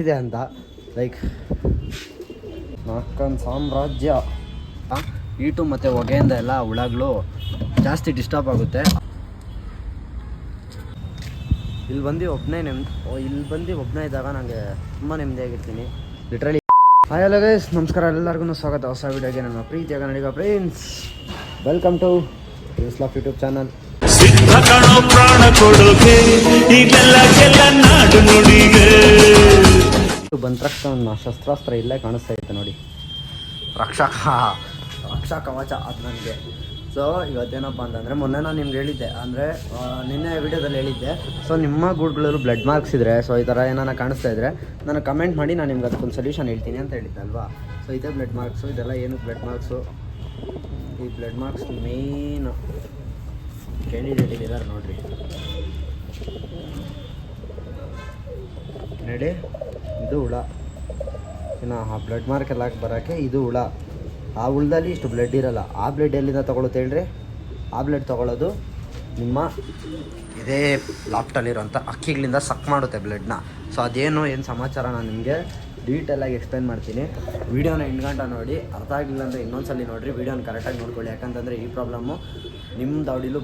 ಇದೆ ಅಂತ ಲೈಕ್ ನಾಕನ್ ಸಾಮ್ರಾಜ್ಯ ಈಟು ಮತ್ತು ಹೊಗೆಯಿಂದ ಎಲ್ಲ ಹುಳಗಳು ಜಾಸ್ತಿ ಡಿಸ್ಟರ್ಬ್ ಆಗುತ್ತೆ. ಇಲ್ಲಿ ಬಂದು ಒಬ್ಬನೇ ನೆಮ್ ಇಲ್ಲಿ ಬಂದು ಒಬ್ಬನೇ ಇದ್ದಾಗ ನನಗೆ ತುಂಬ ನೆಮ್ಮದಿಯಾಗಿರ್ತೀನಿ ಲಿಟ್ರಲಿ ಹಾಯ್ ಗೈಸ್ ನಮಸ್ಕಾರ. ಎಲ್ಲರಿಗೂ ಸ್ವಾಗತ. ಹೊಸ ವೀಡಿಯೋಗೆ ನನ್ನ ಪ್ರೀತಿಯಾಗ ನಡಿಗ ಫ್ರೆಂಡ್ಸ್ ವೆಲ್ಕಮ್ ಟು ಇಸ್ಲಾಫ್ ಯೂಟ್ಯೂಬ್ ಚಾನಲ್ ಸಿದ್ಧ ಕಣೋ ಪ್ರಾಣ ಕೊಡೋಕೆ ಇದೆಲ್ಲಕ್ಕೆಲ್ಲ ನಾಡು ನುಡಿಗೆ. ಬಂದ ತಕ್ಷಣ ನನ್ನ ಶಸ್ತ್ರಾಸ್ತ್ರ ಇಲ್ಲೇ ಕಾಣಿಸ್ತಾ ಇತ್ತು ನೋಡಿ. ರಕ್ಷಕ ರಕ್ಷಾ ಕವಚ ಅದು ನನಗೆ. ಸೊ ಇವತ್ತೇನಪ್ಪ ಅಂತಂದರೆ ಮೊನ್ನೆ ನಾನು ನಿಮ್ಗೆ ಹೇಳಿದ್ದೆ. ಅಂದರೆ ನಿನ್ನೆ ವಿಡಿಯೋದಲ್ಲಿ ಹೇಳಿದ್ದೆ. ಸೊ ನಿಮ್ಮ ಗೂಡ್ಗಳಲ್ಲೂ ಬ್ಲಡ್ ಮಾರ್ಕ್ಸ್ ಇದ್ದರೆ ಸೊ ಈ ಥರ ಏನಾರ ಕಾಣಿಸ್ತಾ ಇದ್ದರೆ ನಾನು ಕಮೆಂಟ್ ಮಾಡಿ ನಾನು ನಿಮ್ಗೆ ಅದಕ್ಕೊಂದು ಸೊಲ್ಯೂಷನ್ ಹೇಳ್ತೀನಿ ಅಂತ ಹೇಳಿದ್ದೆ ಅಲ್ವಾ ಸೊ ಇದೇ ಬ್ಲಡ್ ಮಾರ್ಕ್ಸು ಇದೆಲ್ಲ ಏನು ಬ್ಲಡ್ ಮಾರ್ಕ್ಸು ಈ ಬ್ಲಡ್ ಮಾರ್ಕ್ಸ್ ಮೇನ್ ಕ್ಯಾಂಡಿಡೇಟ್ ಇದ್ದಾರೆ ನೋಡ್ರಿ. ನೋಡಿ, ಇದು ಹುಳ. ಇನ್ನು ಆ ಬ್ಲಡ್ ಮಾರ್ಕ್ ಎಲ್ಲ ಬರೋಕ್ಕೆ ಇದು ಹುಳ. ಆ ಹುಳದಲ್ಲಿ ಇಷ್ಟು ಬ್ಲಡ್ ಇರಲ್ಲ. ಆ ಬ್ಲಡ್ ಎಲ್ಲಿಂದ ತೊಗೊಳುತ್ತೆ ಹೇಳ್ರಿ? ಆ ಬ್ಲಡ್ ತೊಗೊಳ್ಳೋದು ನಿಮ್ಮ ಇದೇ ಲಾಪ್ಟಲ್ಲಿರೋಂಥ ಅಕ್ಕಿಗಳಿಂದ ಸಕ್ ಮಾಡುತ್ತೆ ಬ್ಲಡ್ನ ಸೊ ಅದೇನು ಏನು ಸಮಾಚಾರ ನಾನು ನಿಮಗೆ ಡೀಟೇಲಾಗಿ ಎಕ್ಸ್ಪ್ಲೈನ್ ಮಾಡ್ತೀನಿ. ವೀಡಿಯೋನ ಎಂಡ್ಗಂಟ ನೋಡಿ. ಅರ್ಥ ಆಗಲಿಲ್ಲ ಅಂದರೆ ಇನ್ನೊಂದ್ಸಲಿ ನೋಡಿರಿ. ವೀಡಿಯೋನ ಕರೆಕ್ಟಾಗಿ ನೋಡ್ಕೊಳ್ಳಿ. ಯಾಕಂತಂದರೆ ಈ ಪ್ರಾಬ್ಲಮ್ಮು ನಿಮ್ಮ ದಾವಡಿಲೂ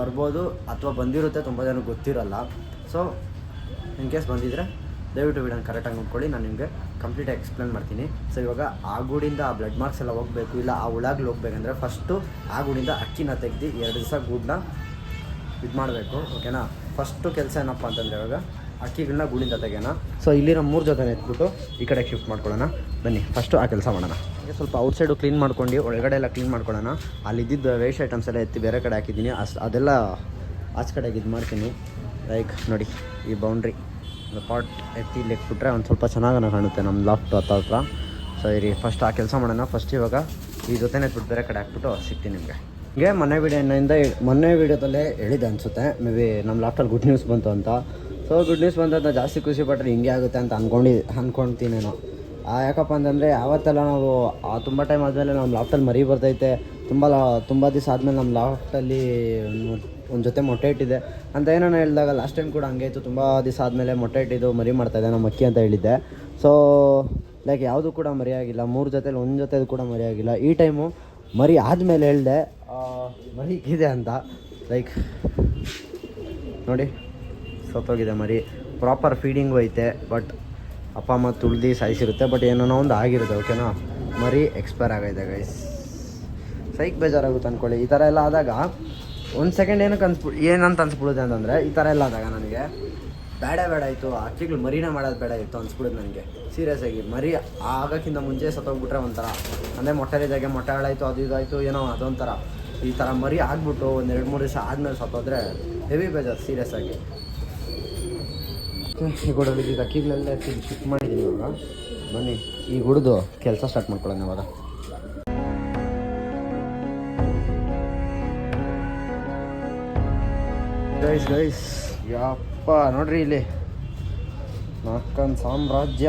ಬರ್ಬೋದು ಅಥವಾ ಬಂದಿರುತ್ತೆ ತುಂಬ ಜನಕ್ಕೆ ಗೊತ್ತಿರಲ್ಲ. ಸೊ ಇನ್ ಕೇಸ್ ಬಂದಿದ್ರೆ ದಯವಿಟ್ಟು ವಿಡಿಯೋನ ಕರೆಕ್ಟಾಗಿ ನೋಡ್ಕೊಳ್ಳಿ. ನಾನು ನಿಮಗೆ ಕಂಪ್ಲೀಟಾಗಿ ಎಕ್ಸ್ಪ್ಲೇನ್ ಮಾಡ್ತೀನಿ. ಸೊ ಇವಾಗ ಆ ಗೂಡಿಂದ ಆ ಬ್ಲಡ್ ಮಾರ್ಕ್ಸ್ ಎಲ್ಲ ಹೋಗಬೇಕು, ಇಲ್ಲ ಆ ಹುಳಾಗ್ಲು ಹೋಗ್ಬೇಕಂದ್ರೆ ಫಸ್ಟು ಆ ಗೂಡಿಂದ ಅಕ್ಕಿನ ತೆಗ್ದು ಎರಡು ದಿವಸ ಗೂಡನ್ನ ಇದು ಮಾಡಬೇಕು ಓಕೆನಾ ಫಸ್ಟು ಕೆಲಸ ಏನಪ್ಪ ಅಂತಂದರೆ ಇವಾಗ ಅಕ್ಕಿಗಳನ್ನ ಗೂಡಿಂದ ತೆಗೆಯೋಣ. ಸೊ ಇಲ್ಲಿರೋ ಮೂರು ಜೊತೆ ಎತ್ಬಿಟ್ಟು ಈ ಕಡೆ ಶಿಫ್ಟ್ ಮಾಡ್ಕೊಳ್ಳೋಣ. ಬನ್ನಿ ಫಸ್ಟು ಆ ಕೆಲಸ ಮಾಡೋಣ. ಹಾಗೆ ಸ್ವಲ್ಪ ಔಟ್ಸೈಡು ಕ್ಲೀನ್ ಮಾಡ್ಕೊಂಡು, ಒಳಗಡೆ ಎಲ್ಲ ಕ್ಲೀನ್ ಮಾಡ್ಕೊಳ್ಳೋಣ. ಅಲ್ಲಿ ಇದ್ದಿದ್ದು ವೇಸ್ಟ್ ಐಟಮ್ಸ್ ಎಲ್ಲ ಎತ್ತಿ ಬೇರೆ ಕಡೆ ಹಾಕಿದ್ದೀನಿ. ಅಸ್, ಅದೆಲ್ಲ ಆಚೆ ಕಡೆಗೆ ಇದು ಮಾಡ್ತೀನಿ. ಲೈಕ್ ನೋಡಿ, ಈ ಬೌಂಡ್ರಿ ಪಾಟ್ ಎತ್ತಿ ಇಲ್ಲಿ ಇಟ್ಬಿಟ್ರೆ ಒಂದು ಸ್ವಲ್ಪ ಚೆನ್ನಾಗಿ ಕಾಣುತ್ತೆ ನಮ್ಮ ಲಾಫ್ಟ್ ಹತ್ತ ಹತ್ರ. ಸೊ ಇರಿ ಫಸ್ಟ್ ಆ ಕೆಲಸ ಮಾಡೋಣ. ಫಸ್ಟ್ ಇವಾಗ ಈ ಜೊತೆನೇ ಎತ್ಬಿಟ್ಟು ಬೇರೆ ಕಡೆ ಹಾಕ್ಬಿಟ್ಟು ಸಿಗ್ತೀನಿ ನಿಮಗೆ. ಹಿಂಗೆ ಮೊನ್ನೆ ವೀಡಿಯೋನಿಂದ ಮೊನ್ನೆ ವೀಡಿಯೋದಲ್ಲೇ ಹೇಳಿದೆ ಅನಿಸುತ್ತೆ. ಮೇ ಬಿ ನಮ್ಮ ಲಾಫ್ಟಲ್ಲಿ ಗುಡ್ ನ್ಯೂಸ್ ಬಂತು ಅಂತ. ಸೊ ಗುಡ್ ನ್ಯೂಸ್ ಬಂತಂತ ಜಾಸ್ತಿ ಖುಷಿ ಪಟ್ಟರೆ ಹಿಂಗೆ ಆಗುತ್ತೆ ಅಂತ ಅಂದ್ಕೊಂಡು ಅಂದ್ಕೊಳ್ತೀನೇನೋ ಯಾಕಪ್ಪ ಅಂತಂದರೆ ಆವತ್ತೆಲ್ಲ ನಾವು ತುಂಬ ಟೈಮ್ ಆದಮೇಲೆ ನಮ್ಮ ಲಾಫ್ಟಲ್ಲಿ ಮರಿ ಬರ್ತೈತೆ. ತುಂಬ ಲಾ, ತುಂಬ ದಿವಸ ಆದಮೇಲೆ ನಮ್ಮ ಲಾಫ್ಟಲ್ಲಿ ಒಂದು ಜೊತೆ ಮೊಟ್ಟೆ ಇಟ್ಟಿದೆ. ಅಂತ ಏನೋ ಹೇಳಿದಾಗ ಲಾಸ್ಟ್ ಟೈಮ್ ಕೂಡ ಹಂಗೆ ಇತ್ತು. ತುಂಬ ದಿವಸ ಆದಮೇಲೆ ಮೊಟ್ಟೆ ಇಟ್ಟಿದ್ದು, ಮರಿ ಮಾಡ್ತಾಯಿದ್ದೆ ನಮ್ಮ ಅಕ್ಕಿ ಅಂತ ಹೇಳಿದ್ದೆ. ಸೊ ಲೈಕ್ ಯಾವುದು ಕೂಡ ಮರಿಯಾಗಿಲ್ಲ ಮೂರು ಜೊತೆಲಿ ಒಂದು ಜೊತೆ ಕೂಡ ಮರಿಯಾಗಿಲ್ಲ ಈ ಟೈಮು ಮರಿ ಆದಮೇಲೆ ಹೇಳಿದೆ ಮರಿ ಇದೆ ಅಂತ. ಲೈಕ್ ನೋಡಿ, ಸತ್ತೋಗಿದೆ ಮರಿ. ಪ್ರಾಪರ್ ಫೀಡಿಂಗು ಐತೆ ಬಟ್ ಅಪ್ಪ ಅಮ್ಮ ತುಳ್ದು ಸಾಯಿಸಿರುತ್ತೆ ಬಟ್ ಏನೋ ಒಂದು ಆಗಿರುತ್ತೆ ಓಕೆನಾ ಮರಿ ಎಕ್ಸ್ಪೈರ್ ಆಗೈತೆ ಗೈಸ್ ಸೈಕ್ ಬೇಜಾರಾಗುತ್ತೆ ಅಂದ್ಕೊಳ್ಳಿ ಈ ಥರ ಎಲ್ಲ ಆದಾಗ ಒಂದು ಸೆಕೆಂಡ್ ಏನಕ್ಕೆ ಅನ್ಸ್ಬಿ ಏನಂತ ಅನ್ಸ್ಬಿಡುತ್ತೆ ಅಂತಂದರೆ, ಈ ಥರ ಎಲ್ಲ ಆದಾಗ ನನಗೆ ಬೇಡ ಬೇಡ ಆಯಿತು. ಅಕ್ಕಿಗಳು ಮರಿನ ಮಾಡೋದು ಬೇಡ ಇತ್ತು ಅನ್ಸ್ಬಿಡುತ್ತೆ ನನಗೆ. ಸೀರಿಯಸ್ ಆಗಿ ಮರಿ ಆಗೋಕ್ಕಿಂತ ಮುಂಚೆ ಸತ್ತೋಗ್ಬಿಟ್ರೆ ಒಂಥರ. ಅಂದರೆ ಮೊಟ್ಟೆಲಿದ್ದಾಗೆ ಮೊಟ್ಟೆ ಹಾಳಾಯಿತು, ಅದು ಇದಾಯಿತು, ಏನೋ ಅದೊಂಥರ. ಈ ಥರ ಮರಿ ಆಗ್ಬಿಟ್ಟು ಒಂದು ಎರಡು ಮೂರು ದಿವಸ ಆದಮೇಲೆ ಸತ್ತೋದ್ರೆ ಹೆವಿ ಬೇಜಾರು ಸೀರಿಯಸ್ ಆಗಿ. ಈ ಗೋಡಲ್ಲಿ ಅಕ್ಕಿಗಳೆಲ್ಲ ಅಕ್ಕಿಗಳೆಲ್ಲ ಶಿಫ್ಟ್ ಮಾಡಿದ್ದೀನಿ ಇವಾಗ. ಬನ್ನಿ, ಈ ಗುಡ್ದು ಕೆಲಸ ಸ್ಟಾರ್ಟ್ ಮಾಡ್ಕೊಳ್ಳೋಣ ಇವಾಗ. ಗೈಸ್ ಗೈಸ್ ಯಪ್ಪ, ನೋಡ್ರಿ ಇಲ್ಲಿ. ನಾಲ್ಕನ್ ಸಾಮ್ರಾಜ್ಯ.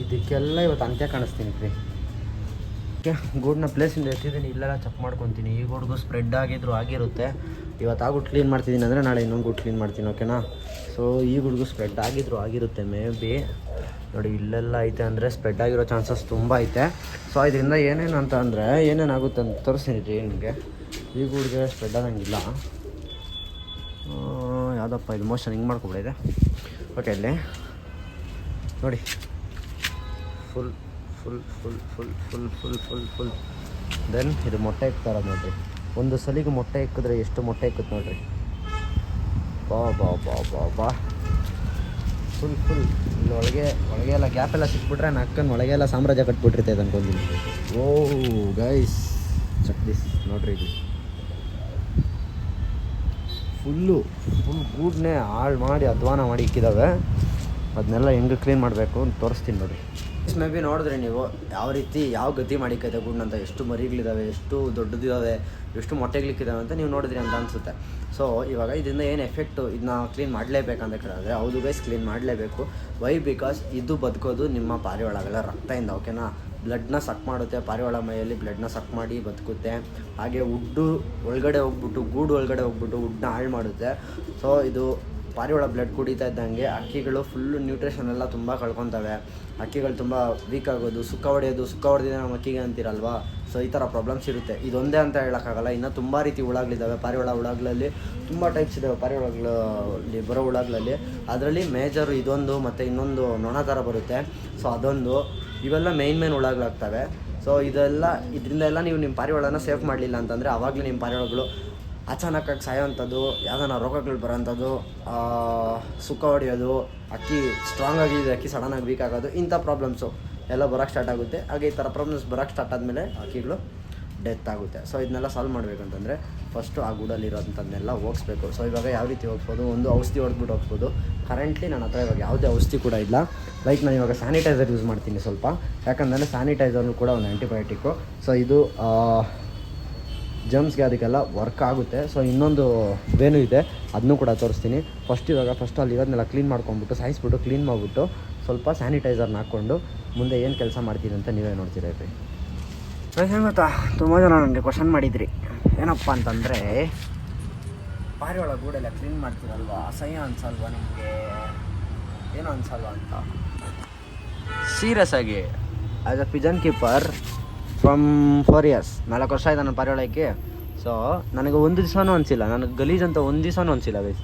ಇದಕ್ಕೆಲ್ಲ ಇವತ್ತು ಅಂತ್ಯ ಕಾಣಿಸ್ತೀನಿ ರೀ ಓಕೆ ಗೂಡನ್ನ ಪ್ಲೇಸಿಂದ ಎತ್ತಿದ್ದೀನಿ, ಇಲ್ಲೆಲ್ಲ ಚೆಕ್ ಮಾಡ್ಕೊತೀನಿ. ಈ ಗೂಡ್ಗೂ ಸ್ಪ್ರೆಡ್ ಆಗಿದ್ರು, ಆಗಿರುತ್ತೆ. ಇವತ್ತು ಆ ಗುಡ್ ಕ್ಲೀನ್ ಮಾಡ್ತಿದ್ದೀನಿ ಅಂದರೆ ನಾಳೆ ಇನ್ನೊಂದು ಗುಡ್ ಕ್ಲೀನ್ ಮಾಡ್ತೀನಿ, ಓಕೆನಾ? ಸೊ ಈ ಗುಡ್ಗು ಸ್ಪ್ರೆಡ್ ಆಗಿದ್ರು, ಆಗಿರುತ್ತೆ ಮೇ ಬಿ ನೋಡಿ, ಇಲ್ಲೆಲ್ಲ ಐತೆ ಅಂದರೆ ಸ್ಪ್ರೆಡ್ ಆಗಿರೋ ಚಾನ್ಸಸ್ ತುಂಬ ಐತೆ. ಸೊ ಇದರಿಂದ ಏನೇನು ಅಂತ ಅಂದರೆ ಏನೇನಾಗುತ್ತೆ ಅಂತ ತೋರಿಸ್ತೀನಿ ನಿಮಗೆ. ಈ ಗುಡ್ಗೆ ಸ್ಪ್ರೆಡ್ ಆಗಂಗಿಲ್ಲ ಯಾವುದಪ್ಪ ಇದು ಮೋಷನ್ ಹಿಂಗೆ ಮಾಡ್ಕೊಬಿಡಿದೆ ಓಕೆ ಇಲ್ಲಿ. ನೋಡಿ. Full full full full full full full full then ಇದು ಮೊಟ್ಟೆ ಇಕ್ತಾರ ನೋಡ್ರಿ. ಒಂದು ಸಲಿಗೆ ಮೊಟ್ಟೆ ಇಕ್ಕಿದ್ರೆ ಎಷ್ಟು ಮೊಟ್ಟೆ ಇಕ್ಕುತ್ತೆ ನೋಡ್ರಿ. ಬಾ ಬಾ ಬಾ ಬಾ ಬಾ. ಫುಲ್ ಫುಲ್ ಇಲ್ಲಿ ಒಳಗೆ ಒಳಗೆ ಎಲ್ಲ ಗ್ಯಾಪ್ ಎಲ್ಲ ಸಿಕ್ಬಿಟ್ರೆ ನಕ್ಕನ್ ಒಳಗೆ ಎಲ್ಲ ಸಾಮ್ರಾಜ್ಯ ಕಟ್ಬಿಟ್ಟಿರ್ತೈತೆ ಅನ್ಕೊಂತೀನಿ ಓ ಗೈಸ್ ಚಕ್ ದಿಸ್ ನೋಡ್ರಿ ಇಲ್ಲಿ. ಫುಲ್ಲು ಫುಲ್ ಗೂಡ್ನೇ ಹಾಳು ಮಾಡಿ ಅಧ್ವಾನ ಮಾಡಿ ಇಕ್ಕಿದ್ದಾವೆ ಅದನ್ನೆಲ್ಲ ಹೆಂಗೆ ಕ್ಲೀನ್ ಮಾಡಬೇಕು ಅಂತ ತೋರಿಸ್ತೀನಿ ನೋಡಿರಿ. ಮೇ ಬಿ ನೋಡಿದ್ರೆ ನೀವು ಯಾವ ರೀತಿ, ಯಾವ ಗತಿ ಮಾಡಿಕೈತೆ ಅಂತ ಎಷ್ಟು ಮರಿಗಳಿದ್ದಾವೆ ಎಷ್ಟು ದೊಡ್ಡದಿದ್ದಾವೆ ಎಷ್ಟು ಮೊಟ್ಟೆಗಳಿಕ್ಕಿದ್ದಾವೆ ಅಂತ ನೀವು ನೋಡಿದ್ರಿ ಅಂತ ಅನಿಸುತ್ತೆ. ಸೊ ಇವಾಗ ಇದರಿಂದ ಏನು ಎಫೆಕ್ಟು ಇದನ್ನ ಕ್ಲೀನ್ ಮಾಡಲೇಬೇಕಂತ ಕೇಳಿದ್ರೆ, ಹೌದು ಗೈಸ್ ಕ್ಲೀನ್ ಮಾಡಲೇಬೇಕು. ವೈ ಬಿಕಾಸ್ ಇದು ಬದುಕೋದು ನಿಮ್ಮ ಪಾರಿವಾಳಗಳ ರಕ್ತದಿಂದ ಓಕೆನಾ ಬ್ಲಡ್ನ ಸಕ್ ಮಾಡುತ್ತೆ, ಪಾರಿವಾಳ ಮೈಯಲ್ಲಿ ಬ್ಲಡ್ನ ಸಕ್ ಮಾಡಿ ಬದುಕುತ್ತೆ. ಹಾಗೆ ಉಡ್ಡು ಒಳಗಡೆ ಹೋಗ್ಬಿಟ್ಟು, ಗೂಡು ಒಳಗಡೆ ಹೋಗ್ಬಿಟ್ಟು ಉಡ್ಡನ್ನ ಹಾಳು ಮಾಡುತ್ತೆ. ಸೊ ಇದು ಪಾರಿವಾಳ ಬ್ಲಡ್ ಕುಡಿತಾ ಇದ್ದಂಗೆ ಅಕ್ಕಿಗಳು ಫುಲ್ಲು ನ್ಯೂಟ್ರಿಷನ್ ಎಲ್ಲ ತುಂಬ ಕಳ್ಕೊತವೆ. ಅಕ್ಕಿಗಳು ತುಂಬ ವೀಕ್ ಆಗೋದು, ಸುಕ್ಕ ಹೊಡೆಯೋದು, ಸುಕ್ಕ ಹೊಡೆದಿದೆ ನಮ್ಮ ಅಕ್ಕಿಗೆ ಅಂತೀರಲ್ವಾ? ಸೊ ಈ ಥರ ಪ್ರಾಬ್ಲಮ್ಸ್ ಇರುತ್ತೆ. ಇದೊಂದೇ ಅಂತ ಹೇಳೋಕ್ಕಾಗಲ್ಲ. ಇನ್ನೂ ತುಂಬ ರೀತಿ ಹುಳಗಳಿದ್ದಾವೆ ಪಾರಿವಾಳ ಹುಳಗಳಲ್ಲಿ ತುಂಬ ಟೈಪ್ಸ್ ಇದ್ದಾವೆ ಪಾರಿವಾಳಗಳಲ್ಲಿ ಬರೋ ಹುಳಗಳಲ್ಲಿ. ಅದರಲ್ಲಿ ಮೇಜರು ಇದೊಂದು ಮತ್ತು ಇನ್ನೊಂದು ನೊಣ ಥರ ಬರುತ್ತೆ. ಸೊ ಅದೊಂದು. ಇವೆಲ್ಲ ಮೇಯ್ನ್ ಮೇನ್ ಹುಳಗಳಾಗ್ತವೆ. ಸೊ ಇದೆಲ್ಲ ಇದರಿಂದ ಎಲ್ಲ ನೀವು ನಿಮ್ಮ ಪಾರಿವಾಳನ ಸೇಫ್ ಮಾಡಲಿಲ್ಲ ಅಂತಂದರೆ ಆವಾಗಲೇ ನಿಮ್ಮ ಪಾರಿವಾಳಗಳು ಅಚಾನಕ್ಕಾಗಿ ಸಾಯೋವಂಥದ್ದು, ಯಾವ್ದಾನ ರೋಗಗಳು ಬರೋಂಥದ್ದು ಸುಕ್ಕ ಹೊಡೆಯೋದು, ಅಕ್ಕಿ ಸ್ಟ್ರಾಂಗ್ ಆಗಿದೆ ಅಕ್ಕಿ ಸಡನ್ನಾಗಿ ವೀಕ್ ಆಗೋದು, ಇಂಥ ಪ್ರಾಬ್ಲಮ್ಸು ಎಲ್ಲ ಬರೋಕ್ಕೆ ಸ್ಟಾರ್ಟ್ ಆಗುತ್ತೆ. ಹಾಗೆ ಈ ಥರ ಪ್ರಾಬ್ಲಮ್ಸ್ ಬರೋಕ್ಕೆ ಸ್ಟಾರ್ಟ್ ಆದಮೇಲೆ ಅಕ್ಕಿಗಳು ಡೆತ್ ಆಗುತ್ತೆ. ಸೊ ಇದನ್ನೆಲ್ಲ ಸಾಲ್ವ್ ಮಾಡಬೇಕಂತಂದರೆ ಫಸ್ಟು ಆ ಗೂಡಲ್ಲಿರೋಂಥದ್ದನ್ನೆಲ್ಲ ಹೋಗಿಸ್ಬೇಕು. ಸೊ ಇವಾಗ ಯಾವ ರೀತಿ ಹೋಗ್ಬೋದು? ಒಂದು ಔಷಧಿ ಹೊಡೆದ್ಬಿಟ್ಟು ಹೋಗ್ಬೋದು ಕರೆಂಟ್ಲಿ ನನ್ನ ಹತ್ರ ಇವಾಗ ಯಾವುದೇ ಔಷಧಿ ಕೂಡ ಇಲ್ಲ. ಲೈಕ್ ನಾನು ಇವಾಗ ಸ್ಯಾನಿಟೈಸರ್ ಯೂಸ್ ಮಾಡ್ತೀನಿ ಸ್ವಲ್ಪ. ಯಾಕಂದರೆ ಸ್ಯಾನಿಟೈಸರ್ನು ಕೂಡ ಒಂದು ಆ್ಯಂಟಿಬಯೋಟಿಕ್ಕು ಸೊ ಇದು ಜಮ್ಸ್ಗೆ ಅದಕ್ಕೆಲ್ಲ ವರ್ಕ್ ಆಗುತ್ತೆ. ಸೊ ಇನ್ನೊಂದು ವೇನು ಇದೆ ಅದನ್ನೂ ಕೂಡ ತೋರಿಸ್ತೀನಿ. ಫಸ್ಟ್ ಇವಾಗ ಫಸ್ಟ್ ಅಲ್ಲಿ ಇರೋದನ್ನೆಲ್ಲ ಕ್ಲೀನ್ ಮಾಡ್ಕೊಂಡ್ಬಿಟ್ಟು ಸಾಯಿಸ್ಬಿಟ್ಟು ಕ್ಲೀನ್ ಮಾಡಿಬಿಟ್ಟು ಸ್ವಲ್ಪ ಸ್ಯಾನಿಟೈಸರ್ನ ಹಾಕ್ಕೊಂಡು ಮುಂದೆ ಏನು ಕೆಲಸ ಮಾಡ್ತೀನಿ ಅಂತ ನೀವೇ ನೋಡ್ತೀರಾ ರೀ ಏನು ಗೊತ್ತಾ? ತುಂಬ ಜನ ನನಗೆ ಕ್ವಶನ್ ಮಾಡಿದ್ರಿ. ಏನಪ್ಪ ಅಂತಂದರೆ ಪಾರಿವಾಳ ಗೂಡೆಲ್ಲ ಕ್ಲೀನ್ ಮಾಡ್ತೀರಲ್ವಾ? ಅಸಹ್ಯ ಅನ್ಸಲ್ವಾ ನಿಮಗೆ? ಏನು ಅನ್ಸಲ್ವಾ ಅಂತ? ಸೀರಿಯಸ್ ಆಗಿ as a pigeon keeper from four years ನಾಲ್ಕು ವರ್ಷ ಆಯಿತು ನನ್ನ ಪಾರಿವಾಳಕ್ಕೆ. ಸೊ ನನಗೆ ಒಂದು ದಿವಸನೂ ಅನಿಸಿಲ್ಲ. ನನಗೆ ಗಲೀಜ್ ಅಂತ ಒಂದು ದಿವಸನೂ ಅನಿಸಿಲ್ಲ ಗೈಸ್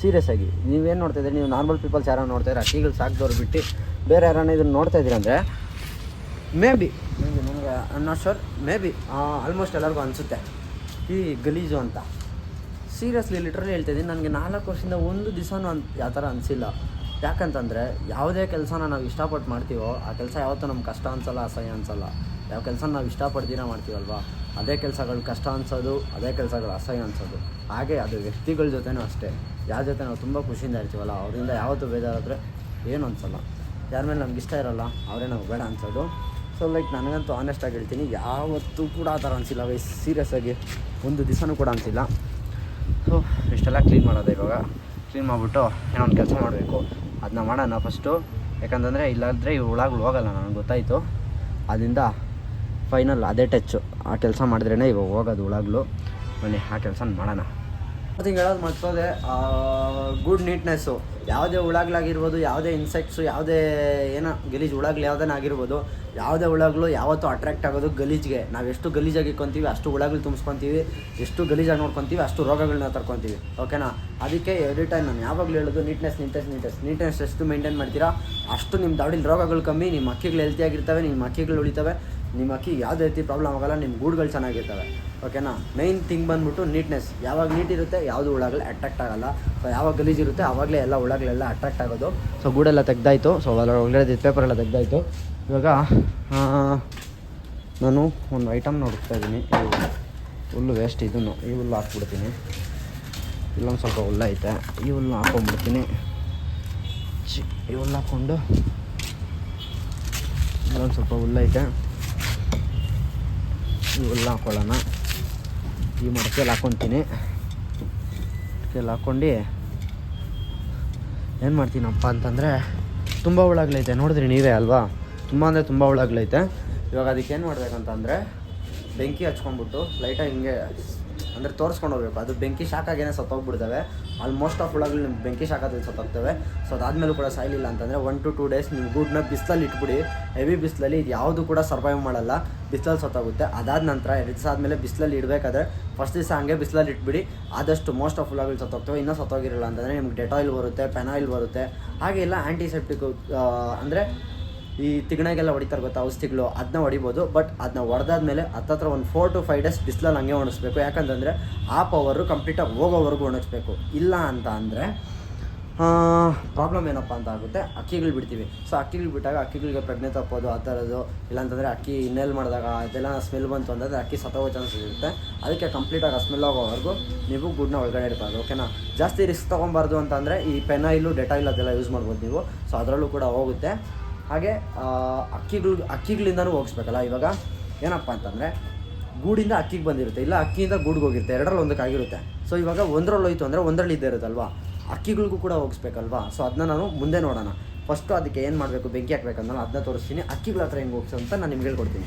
ಸೀರಿಯಸ್ ಆಗಿ. ನೀವೇನು ನೋಡ್ತಾ ಇದ್ದೀರಿ? ನೀವು ನಾರ್ಮಲ್ ಪೀಪಲ್ಸ್ ಯಾರೋ ನೋಡ್ತಾ ಇದ್ದಾರೆ? ಅಕ್ಕಿಗಳು ಸಾಕಿದವ್ರು ಬಿಟ್ಟು ಬೇರೆ ಯಾರನ್ನ ಇದನ್ನು ನೋಡ್ತಾ ಇದ್ದೀರಿ ಅಂದರೆ ಮೇ ಬಿ ಮೇ ಬಿ ನನಗೆ not sure maybe almost ಎಲ್ಲರಿಗೂ ಅನಿಸುತ್ತೆ. ಈ ಗಲೀಜು ಅಂತ. ಸೀರಿಯಸ್ಲಿ ಲಿಟ್ರಲಿ ಹೇಳ್ತಿದ್ದೀನಿ ನನಗೆ ನಾಲ್ಕು ವರ್ಷದಿಂದ ಒಂದು ದಿವಸನೂ ಅನ್, ಯಾವ ಥರ ಅನಿಸಿಲ್ಲ. ಯಾಕಂತಂದರೆ, ಯಾವುದೇ ಕೆಲಸನ ನಾವು ಇಷ್ಟಪಟ್ಟು ಮಾಡ್ತೀವೋ, ಆ ಕೆಲಸ ಯಾವತ್ತೂ ನಮ್ಗೆ ಕಷ್ಟ ಅನಿಸಲ್ಲ, ಅಸಹ್ಯ ಅನ್ಸಲ್ಲ. ಯಾವ ಕೆಲಸ ನಾವು ಇಷ್ಟಪಡ್ತೀರ ಮಾಡ್ತೀವಲ್ವಾ? ಅದೇ ಕೆಲಸಗಳು ಕಷ್ಟ ಅನ್ಸೋದು, ಅದೇ ಕೆಲಸಗಳು ಅಸಹ್ಯ ಅನ್ಸೋದು. ಹಾಗೆ ಅದು ವ್ಯಕ್ತಿಗಳ ಜೊತೆನೂ ಅಷ್ಟೇ. ಯಾರ ಜೊತೆ ನಾವು ತುಂಬ ಖುಷಿಯಿಂದ ಇರ್ತೀವಲ್ಲ, ಅವರಿಂದ ಯಾವತ್ತೂ ಬೇಜಾರಾದರೆ ಏನು ಅನ್ಸಲ್ಲ. ಯಾರ ಮೇಲೆ ನಮ್ಗೆ ಇಷ್ಟ ಇರೋಲ್ಲ, ಅವರೇ ನಾವು ಬೇಡ ಅನ್ಸೋದು. ಸೊ ಲೈಕ್ ನನಗಂತೂ ಆನೆಸ್ಟಾಗಿ ಹೇಳ್ತೀನಿ, ಯಾವತ್ತೂ ಕೂಡ ಆ ಥರ ಅನಿಸಿಲ್ಲ ವೈ ಸೀರಿಯಸ್ ಆಗಿ ಒಂದು ದಿವಸನೂ ಕೂಡ ಅನಿಸಿಲ್ಲ. ಸೊ ಇಷ್ಟೆಲ್ಲ ಕ್ಲೀನ್ ಮಾಡೋದು ಇವಾಗ. ಕ್ಲೀನ್ ಮಾಡಿಬಿಟ್ಟು ಏನೋ ಒಂದು ಕೆಲಸ ಮಾಡಬೇಕು. ಅದನ್ನ ಮಾಡೋಣ ಫಸ್ಟು ಯಾಕಂತಂದರೆ ಇಲ್ಲಾಂದರೆ ಇವು ಹುಳಗಳು ಹೋಗಲ್ಲ, ನನಗೆ ಗೊತ್ತಾಯಿತು. ಅದರಿಂದ ಫೈನಲ್ ಅದೇ ಟಚ್ಚು. ಆ ಕೆಲಸ ಮಾಡಿದ್ರೇ ಇವಾಗ ಹೋಗೋದು ಹುಳಗಳು ಬನ್ನಿ, ಆ ಕೆಲಸ ಮಾಡೋಣ. ಅದು ಹೇಳೋದು ಮತ್ತೋದೆ ಗುಡ್ ನೀಟ್ನೆಸ್ಸು ಯಾವುದೇ ಹುಳಗಳಾಗಿರ್ಬೋದು ಯಾವುದೇ ಇನ್ಸೆಕ್ಟ್ಸು ಯಾವುದೇ ಏನೋ, ಗಲೀಜು ಹುಳಗಳು ಯಾವುದೇ ಆಗಿರ್ಬೋದು, ಯಾವುದೇ ಹುಳಗಳು ಯಾವತ್ತೂ ಅಟ್ರಾಕ್ಟ್ ಆಗೋದು ಗಲೀಜ್ಗೆ. ನಾವು ಎಷ್ಟು ಗಲೀಜಾಗಿ ಇಕ್ಕೊಂತೀವಿ, ಅಷ್ಟು ಹುಳಗಳು ತುಂಬಿಸ್ಕೊತೀವಿ, ಎಷ್ಟು ಗಲೀಜಾಗಿ ನೋಡ್ಕೊತೀವಿ, ಅಷ್ಟು ರೋಗಗಳನ್ನ ತರ್ಕೊತೀವಿ ಓಕೆನಾ? ಅದಕ್ಕೆ ಎವ್ರಿ ಟೈಮ್ ನಾನು ಯಾವಾಗಲೂ ಹೇಳೋದು ನೀಟ್ನೆಸ್ ನೀಟ್ನೆಸ್ ನೀಟ್ನೆಸ್ ನೀಟ್ನೆಸ್ ಎಷ್ಟು ಮೇಂಟೈನ್ ಮಾಡ್ತೀರಾ? ಅಷ್ಟು ನಿಮ್ಮ ದಾಡಿಲಿ ರೋಗಗಳು ಕಮ್ಮಿ ನಿಮ್ಮ ಅಕ್ಕಿಗಳು ಹೆಲ್ತಿಯಾಗಿರ್ತವೆ ನಿಮ್ಮ ಅಕ್ಕಿಗಳು ಉಳಿತವೆ. ನಿಮ್ಮ ಅಕ್ಕಿ ಯಾವುದೇ ರೀತಿ ಪ್ರಾಬ್ಲಮ್ ಆಗೋಲ್ಲ ನಿಮ್ಮ ಗೂಡುಗಳು ಚೆನ್ನಾಗಿರ್ತವೆ. ಓಕೆನಾ ಮೈನ್ ಥಿಂಗ್ ಬಂದ್ಬಿಟ್ಟು ನೀಟ್ನೆಸ್ ಯಾವಾಗ ನೀಟ್ ಇರುತ್ತೆ, ಯಾವುದು ಹುಳಗಳು ಅಟ್ರಾಕ್ಟ್ ಆಗಲ್ಲ. ಸೊ ಯಾವಾಗ ಗಲೀಜ್ ಇರುತ್ತೆ ಆವಾಗಲೇ ಎಲ್ಲ ಹುಳಗಳೆಲ್ಲ ಅಟ್ರಾಕ್ಟ್ ಆಗೋದು. ಸೊ ಗೂಡೆಲ್ಲ ತೆಗ್ದಾಯಿತು. ಸೊ ಒಳಗಡೆ ಪೇಪರ್ ಎಲ್ಲ ತೆಗ್ದಾಯಿತು. ಇವಾಗ ನಾನು ಒಂದು ಐಟಮ್ ನೋಡ್ತಾ ಇದ್ದೀನಿ. ಹುಲ್ಲು ವೇಸ್ಟ್ ಇದನ್ನು. ಈ ಹುಲ್ಲು ಹಾಕ್ಬಿಡ್ತೀನಿ. ಇಲ್ಲೊಂದು ಸ್ವಲ್ಪ ಹುಲ್ಲು ಐತೆ. ಈ ಹುಲ್ಲು ಹಾಕೊಂಡ್ಬಿಡ್ತೀನಿ. ಚಿ ಈ ಹುಲ್ಲು ಹಾಕ್ಕೊಂಡು ಇಲ್ಲೊಂದು ಸ್ವಲ್ಪ ಹುಲ್ಲು ಹುಲ್ಲು ಹಾಕ್ಕೊಳ್ಳೋಣ ಈ ಮಡಕೆಯಲ್ಲಿ ಹಾಕ್ಕೊತೀನಿ ಮಡಕೆಯಲ್ಲಿ ಹಾಕ್ಕೊಂಡು ಏನು ಮಾಡ್ತೀನಪ್ಪ ಅಂತಂದರೆ ತುಂಬ ಹುಳಗಳೈತೆ, ನೋಡಿದ್ರಿ ನೀವೇ ಅಲ್ವಾ? ತುಂಬ ಅಂದರೆ ತುಂಬ ಹುಳಗಳೈತೆ. ಇವಾಗ ಅದಕ್ಕೆ ಏನು ಮಾಡಬೇಕಂತಂದರೆ ಬೆಂಕಿ ಹಚ್ಕೊಂಡ್ಬಿಟ್ಟು ಲೈಟಾಗಿ ಹಿಂಗೆ ಅಂದರೆ ತೋರಿಸ್ಕೊಂಡು ಹೋಗ್ಬೇಕು. ಅದು ಬೆಂಕಿ ಶಾಖಾಗೇನೆ ಸತ್ತೋಗ್ಬಿಡ್ತವೆ. ಆಲ್ಮೋಸ್ಟ್ ಆಫ್ ಹುಳಗಳು ನಿಮ್ಗೆ ಬೆಂಕಿ ಶಾಖದಲ್ಲಿ ಸತ್ತೋಗ್ತವೆ. ಸೊ ಅದಾದಮೇಲೂ ಕೂಡ ಸಾಯಲಿಲ್ಲ ಅಂತಂದರೆ ಒನ್ ಟು ಟೂ ಡೇಸ್ ನೀವು ಗೂಡ್ನ ಬಿಸಿಲಲ್ಲಿ ಇಟ್ಬಿಡಿ. ಹೆವಿ ಬಿಸಿಲಲ್ಲಿ ಇದು ಯಾವುದು ಕೂಡ ಸರ್ವೈವ್ ಮಾಡಲ್ಲ. ಬಿಸಿಲಲ್ಲಿ ಸತ್ತೋಗುತ್ತೆ. ಅದಾದ ನಂತರ ಎರಡು ದಿವಸ ಆದಮೇಲೆ ಬಿಸಿಲಲ್ಲಿ ಇಡಬೇಕಾದ್ರೆ ಫಸ್ಟ್ ದಿವಸ ಹಂಗೆ ಬಿಸಿಲಲ್ಲಿ ಇಟ್ಬಿಡಿ. ಆದಷ್ಟು ಮೋಸ್ಟ್ ಆಫ್ ಹುಳಗಳು ಸತ್ತೋಗ್ತವೆ. ಇನ್ನೂ ಸತ್ತೋಗಿರಲ್ಲ ಅಂತಂದರೆ ನಿಮ್ಗೆ ಡೆಟಾಯಿಲ್ ಬರುತ್ತೆ ಪೆನಾಯಿಲ್ ಬರುತ್ತೆ. ಹಾಗೆ ಇಲ್ಲ ಆ್ಯಂಟಿಸೆಪ್ಟಿಕ್ ಅಂದರೆ ಈ ತಿಗಣಾಗೆಲ್ಲ ಹೊಡಿತಾರೆ ಗೊತ್ತಾ, ಔಷಧಿಗಳು ಅದನ್ನ ಹೊಡಿಬೋದು. ಬಟ್ ಅದನ್ನ ಹೊಡೆದಾದ್ಮೇಲೆ ಹತ್ತತ್ರ ಒಂದು ಫೋರ್ ಟು ಫೈವ್ ಡೇಸ್ ಬಿಸಿಲಲ್ಲಿ ಹಂಗೆ ಒಣಗಿಸ್ಬೇಕು. ಯಾಕಂತಂದರೆ ಆ ಪವರು ಕಂಪ್ಲೀಟಾಗಿ ಹೋಗೋವರೆಗೂ ಒಣಗಿಸ್ಬೇಕು. ಇಲ್ಲ ಅಂತ ಅಂದರೆ ಪ್ರಾಬ್ಲಮ್ ಏನಪ್ಪ ಅಂತ ಆಗುತ್ತೆ, ಅಕ್ಕಿಗಳು ಬಿಡ್ತೀವಿ. ಸೊ ಅಕ್ಕಿಗಳು ಬಿಟ್ಟಾಗ ಅಕ್ಕಿಗಳಿಗೆ ಪ್ರಜ್ಞೆ ತಪ್ಪೋದು ಆ ಥರದ್ದು. ಇಲ್ಲಾಂತಂದರೆ ಅಕ್ಕಿ ಇನ್ನೇಲ್ ಮಾಡಿದಾಗ ಅದೆಲ್ಲ ಸ್ಮೆಲ್ ಬಂತು ಅಂತಂದರೆ ಅಕ್ಕಿ ಸತ್ತೋಗೋ ಚಾನ್ಸ್ ಇರುತ್ತೆ. ಅದಕ್ಕೆ ಕಂಪ್ಲೀಟಾಗಿ ಆ ಸ್ಮೆಲ್ ಹೋಗೋವರೆಗೂ ನೀವು ಗುಡ್ನ ಒಳಗಡೆ ಇಡಬಾರ್ದು ಓಕೆನಾ ಜಾಸ್ತಿ ರಿಸ್ಕ್ ತೊಗೊಬಾರ್ದು ಅಂತಂದರೆ ಈ ಪೆನಾಯಿಲು ಡೆಟಾಯಿಲ್ ಅದೆಲ್ಲ ಯೂಸ್ ಮಾಡ್ಬೋದು ನೀವು. ಸೊ ಅದರಲ್ಲೂ ಕೂಡ ಹೋಗುತ್ತೆ. ಹಾಗೆ ಅಕ್ಕಿಗಳು, ಅಕ್ಕಿಗಳಿಂದನೂ ಹೋಗಿಸ್ಬೇಕಲ್ಲ ಇವಾಗ? ಏನಪ್ಪ ಅಂತಂದರೆ, ಗೂಡಿಂದ ಅಕ್ಕಿಗೆ ಬಂದಿರುತ್ತೆ. ಇಲ್ಲ, ಅಕ್ಕಿಯಿಂದ ಗೂಡಿಗೆ ಹೋಗಿರುತ್ತೆ. ಎರಡರಲ್ಲಿ ಒಂದಕ್ಕೆ ಆಗಿರುತ್ತೆ. ಸೊ ಇವಾಗ ಒಂದರಲ್ಲಿ ಹೋಯ್ತು ಅಂದರೆ ಒಂದರಲ್ಲಿ ಇದ್ದೇ ಇರುತ್ತಲ್ವಾ? ಅಕ್ಕಿಗಳಿಗೂ ಕೂಡ ಹೋಗಿಸ್ಬೇಕಲ್ವಾ? ಸೊ ಅದನ್ನ ನಾನು ಮುಂದೆ ನೋಡೋಣ. ಫಸ್ಟು ಅದಕ್ಕೆ ಏನು ಮಾಡಬೇಕು? ಬೆಂಕಿ ಹಾಕ್ಬೇಕಂದ್ರೆ ಅದನ್ನ ತೋರಿಸ್ತೀನಿ. ಅಕ್ಕಿಗಳ ಹತ್ರ ಹೆಂಗೆ ಹೋಗ್ಸು ಅಂತ ನಾನು ನಿಮ್ಗೆ ಹೇಳ್ಕೊಡ್ತೀನಿ.